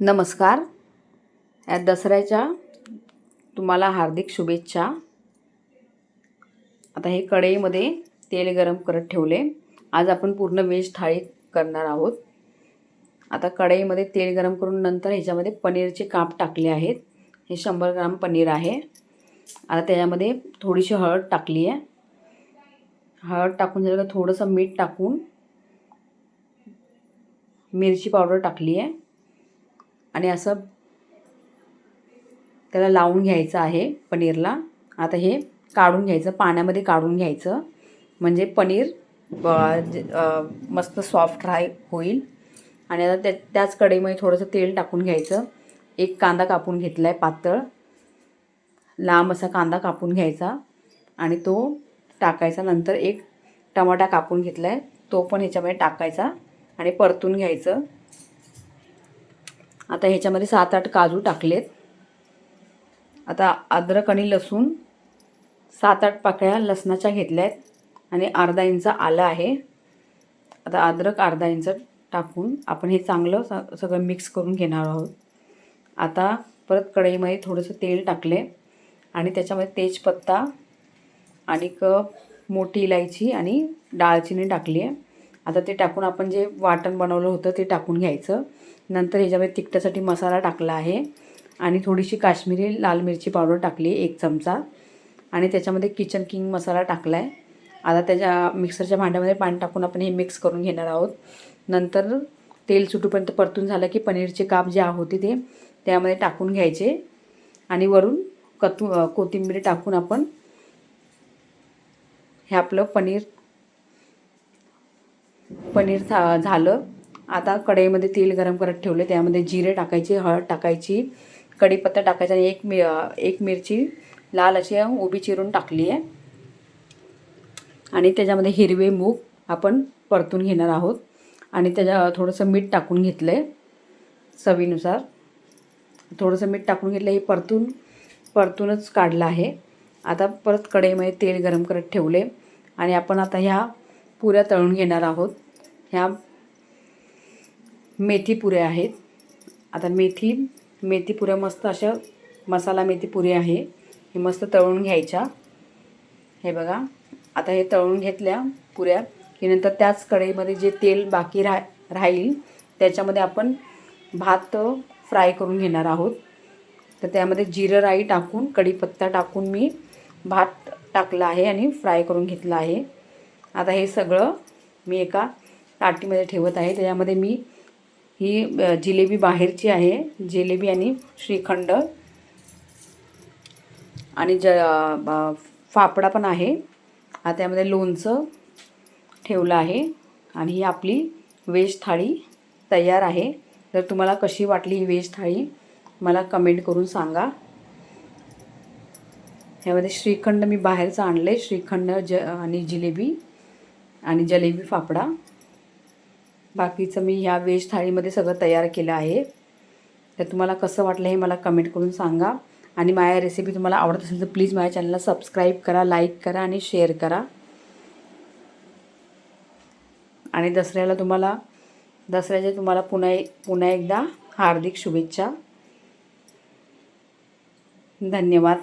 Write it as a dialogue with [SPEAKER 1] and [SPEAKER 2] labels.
[SPEAKER 1] नमस्कार. या दसऱ्याच्या तुम्हाला हार्दिक शुभेच्छा. आता हे कढईमध्ये तेल गरम करत ठेवले. आज आपण पूर्ण व्हेज थाळी करणार आहोत. आता कढईमध्ये तेल गरम करून नंतर ह्याच्यामध्ये पनीरचे काप टाकले आहेत. हे शंभर ग्राम पनीर आहे. आता त्याच्यामध्ये थोडीशी हळद टाकली आहे. हळद टाकून झालं थोडंसं मीठ टाकून मिरची पावडर टाकली आहे. आणि असं त्याला लावून घ्यायचं आहे पनीरला. आता हे काढून घ्यायचं पाण्यामध्ये काढून घ्यायचं. म्हणजे पनीर मस्त सॉफ्ट राय होईल. आणि आता त्या त्याच कढईमध्ये थोडंसं तेल टाकून घ्यायचं. एक कांदा कापून घेतला आहे पातळ. लांब असा कांदा कापून घ्यायचा. आणि तो टाकायचा. नंतर एक टमाटा कापून घेतला आहे तो पण ह्याच्यामध्ये टाकायचा आणि परतून घ्यायचं. आता ह्याच्यामध्ये सात आठ काजू टाकलेत. आता अद्रक आणि लसूण सात आठ पाकळ्या लसणाच्या घेतल्या आहेत आणि अर्धा इंच आलं आहे. आता अद्रक अर्धा इंच टाकून आपण हे चांगलं स सगळं मिक्स करून घेणार आहोत. आता परत कढईमध्ये थोडंसं तेल टाकले आणि त्याच्यामध्ये तेजपत्ता आणि क मोठी इलायची आणि डाळचिनी टाकली आहे. आता ते टाकून आपण जे वाटण बनवलं होतं ते टाकून घ्यायचं. नंतर ह्याच्यामध्ये तिखटासाठी मसाला टाकला आहे. आणि थोडीशी काश्मीरी लाल मिरची पावडर टाकली एक चमचा. आणि त्याच्यामध्ये किचन किंग मसाला टाकला आहे आता त्याच्या मिक्सरच्या भांड्यामध्ये पाणी टाकून आपण हे मिक्स करून घेणार आहोत. नंतर तेल सुटूपर्यंत परतून झालं की पनीरचे काप जे होते ते त्यामध्ये टाकून घ्यायचे. आणि वरून कतू कोथिंबीर टाकून आपण हे आपलं पनीर पनीर था झालं. आता कढईमध्ये तेल गरम करत ठेवले. त्यामध्ये जिरे टाकायचे हळद टाकायची कढीपत्ता टाकायचा आणि एक मि एक मिरची लाल अशी उभी चिरून टाकली आहे. आणि त्याच्यामध्ये हिरवे मूग आपण परतून घेणार आहोत. आणि त्याच्या थोडंसं मीठ टाकून घेतलं आहे चवीनुसार. थोडंसं मीठ टाकून घेतलं हे परतून परतूनच काढलं आहे. आता परत कढईमध्ये तेल गरम करत ठेवले. आणि आपण आता ह्या पुऱ्या तळून घेणार आहोत. ह्या मेथी पुऱ्या आहेत. आता मेथी मेथी पुऱ्या मस्त अशा मसाला मेथी पुरी आहे. हे मस्त तळून घ्यायच्या. हे बघा. आता हे तळून घेतल्या पुऱ्या. की नंतर त्याच कढईमध्ये जे तेल बाकी राह राहील त्याच्यामध्ये आपण भात फ्राय करून घेणार आहोत. तर त्यामध्ये जिरं राई टाकून कढीपत्ता टाकून मी भात टाकला आहे आणि फ्राय करून घेतला आहे. आता हे सगळं मी एका ताटीमध्ये ठेवत आहे. त्याच्यामध्ये मी ही जिलेबी बाहेरची आहे. जिलेबी आणि श्रीखंड आणि ज फाफडा पण आहे. आता त्यामध्ये लोणचं ठेवलं आहे आणि ही आपली वेज थाळी तयार आहे. तर तुम्हाला कशी वाटली ही वेज थाळी मला कमेंट करून सांगा. ह्यामध्ये श्रीखंड मी बाहेरचं आणलं आहे श्रीखंड ज आणि जिलेबी. आणि जलेबी फाफडा. बाकीचं मी ह्या वेज थाळीमध्ये सगळं तयार केलं आहे. तर तुम्हाला कसं वाटलं हे मला कमेंट करून सांगा. आणि माझ्या रेसिपी तुम्हाला आवडत असेल तर प्लीज माझ्या चॅनलला सबस्क्राईब करा लाईक करा आणि शेअर करा. आणि दसऱ्याला तुम्हाला दसऱ्याच्या तुम्हाला पुन्हा पुन्हा एकदा हार्दिक शुभेच्छा. धन्यवाद.